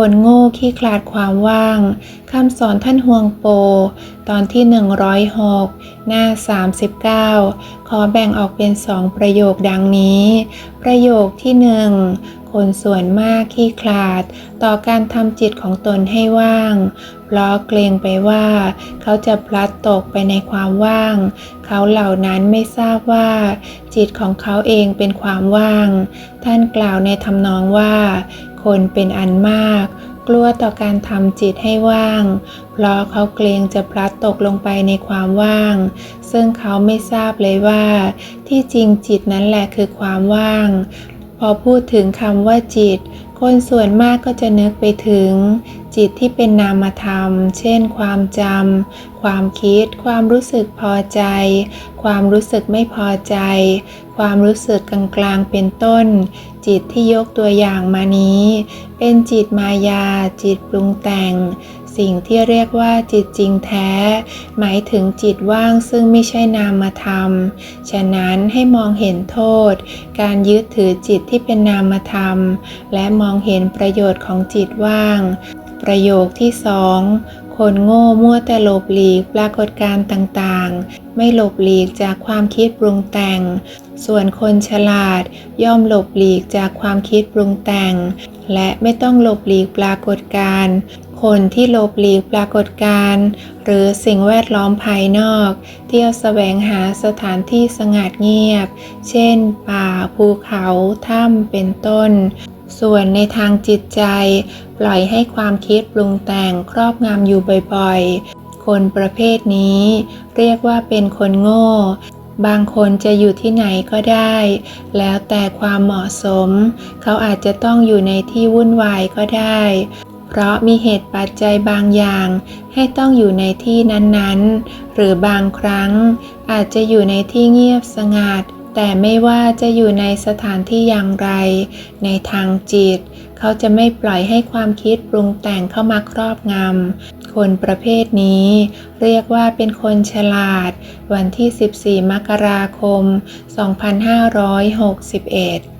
คนโง่ขี้คลาดความว่าง คำสอนท่านฮวงโป ตอนที่ 106 หน้า 39 ขอแบ่งออกเป็นสองประโยคดังนี้ ประโยคที่หนึ่ง คนส่วนมากขี้คลาด ต่อการทำจิตของตนให้ว่าง เพราะเกรงไปว่า เขาจะพลัดตกไปในความว่าง เขาเหล่านั้นไม่ทราบว่า จิตของเขาเองเป็นความว่าง ท่านกล่าวในทำนองว่า คนเป็นอันมากกลัวต่อการทำจิตให้ว่าง เพราะเขาเกรงจะพลัดตกลงไปในความว่าง ซึ่งเขาไม่ทราบเลยว่า ที่จริงจิตนั้นแหละคือความว่าง พอพูดถึงคำว่าจิต คนส่วนมากก็จะนึกไปถึง จิตที่เป็นนามธรรม เช่น ความจำ ความคิด ความรู้สึกพอใจ ความรู้สึกไม่พอใจ ความรู้สึกกลางๆ เป็นต้น จิตที่ยกตัวอย่างมานี้ เป็นจิตมายา จิตปรุงแต่ง สิ่งที่เรียกว่าจิตจริงแท้ หมายถึงจิตว่างซึ่งไม่ใช่นามธรรม ฉะนั้นให้มองเห็นโทษ การยึดถือจิตที่เป็นนามธรรม และมองเห็นประโยชน์ของจิตว่าง ประโยคที่สองคนโง่มั่วแต่หลบหลีกปรากฏการณ์ต่างๆ ไม่หลบหลีกจากความคิดปรุงแต่ง ส่วนคนฉลาดย่อมหลบหลีกจากความคิดปรุงแต่ง และไม่ต้องหลบหลีกปรากฏการณ์ คนที่หลบหลีกปรากฏการณ์หรือสิ่งแวดล้อมภายนอก เที่ยวแสวงหาสถานที่สงัดเงียบ เช่น ป่าภูเขา ถ้ำ เป็นต้น ส่วนในทางจิตใจ ปล่อยให้ความคิดปรุงแต่งครอบงำอยู่บ่อยๆ คนประเภทนี้ เรียกว่าเป็นคนโง่ บางคนจะอยู่ที่ไหนก็ได้ แล้วแต่ความเหมาะสม เขาอาจจะต้องอยู่ในที่วุ่นวายก็ได้ เพราะมีเหตุปัจจัยบางอย่างให้ต้องอยู่ในที่นั้นๆ หรือบางครั้ง อาจจะอยู่ในที่เงียบสงัด แต่ไม่ว่าจะอยู่ในสถานที่อย่างไร ในทางจิต เขาจะไม่ปล่อยให้ความคิดปรุงแต่งเข้ามาครอบงำ คนประเภทนี้ เรียกว่าเป็นคนฉลาด วันที่ 14 มกราคม 2561